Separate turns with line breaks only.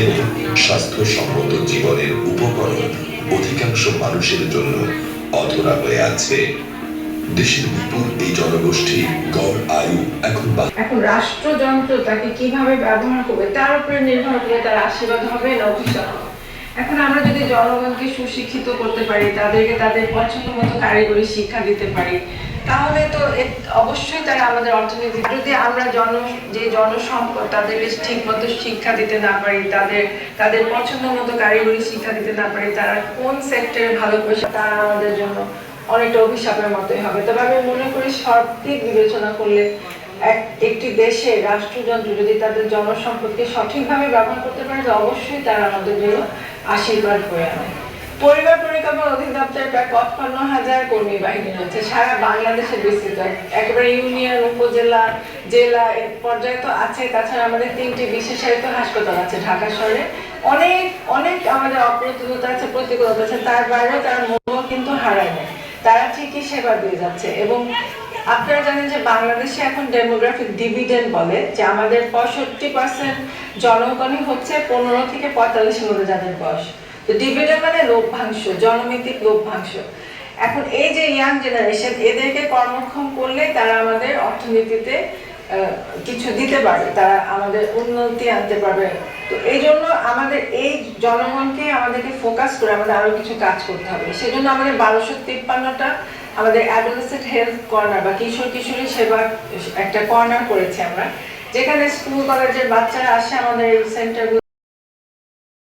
এবং স্বাস্থ্যসম্মত জীবনের উপকরণ অধিকাংশ মানুষের জন্য অধরা হয়ে আছে দেশের বিপুল এই জনগোষ্ঠী গড় আয়ু এখন
এখন রাষ্ট্রযন্ত্র তাকে কীভাবে ব্যবহার করবে, তার উপরে নির্ভর করে তার আশীর্বাদ হবে না অভিশাপ। এখন আমরা যদি জনগণকে সুশিক্ষিত করতে পারি, তাদেরকে তাদের পছন্দ মতো কারিগরি শিক্ষা দিতে পারি তাহলে তো অবশ্যই তারা আমাদের অর্থনীতি যদি আমরা জন, যে জনসম্পদ তাদেরকে ঠিক মতো শিক্ষা দিতে না পারি, তাদের তাদের পছন্দ মতো কারিগরি শিক্ষা দিতে না পারি, তারা কোন সেক্টরে ভালো করছে তারা আমাদের জন্য অনেকটা অভিশাপের মতোই হবে। তবে আমি মনে করি সব দিক বিবেচনা করলে এক, একটি দেশে রাষ্ট্রযন্ত্র যদি তাদের জনসম্পদকে সঠিকভাবে ব্যবহার করতে পারে, তো অবশ্যই তারা আমাদের জন্য আশীর্বাদ করে আনে। পরিবার পরিকল্পনা অধিদপ্তরের প্রায় পঁচপান্ন হাজার কর্মী বাহিনী রয়েছে। সারা বাংলাদেশে বিস্তৃত। একেবারে ইউনিয়ন, উপজেলা, জেলা পর্যায়ে তো আছে। তাছাড়া আমাদের তিনটি বিশেষায়িত হাসপাতাল আছে ঢাকা শহরে। অনেক অনেক আমাদের আছে, প্রতিকূলতা আছে। তার বাইরেও তারা মনোবল কিন্তু হারায় তারা ঠিকই সেবা দিয়ে যাচ্ছে। এবং আপনারা জানেন যে বাংলাদেশে এখন ডেমোগ্রাফিক ডিভিডেন্ড বলে যে আমাদের পঁয়ষট্টি পার্সেন্ট জনগণই হচ্ছে পনেরো থেকে পঁয়তাল্লিশের মধ্যে যাদের বয়স। তো ডিভিডেন্ড মানে লভ্যাংশ জনমিতিক লভ্যাংশ এখন এই যে ইয়াং জেনারেশন এদেরকে কর্মক্ষম করলে তারা আমাদের অর্থনীতিতে কিছু দিতে পারবে তারা আমাদের উন্নতি আনতে পারবে। তো এই জন্য আমাদের এই জনগণকে আমাদেরকে ফোকাস করে আমাদের আরও কিছু কাজ করতে হবে। সেজন্য আমাদের বারোশো তিপ্পান্নটা আমাদের অ্যাডোলেসেন্ট হেলথ কর্নার বা কিশোর কিশোরী সেবা একটা কর্নার করেছি আমরা। যেখানে স্কুল কলেজের বাচ্চারা আসে আমাদের এই সেন্টারগুলো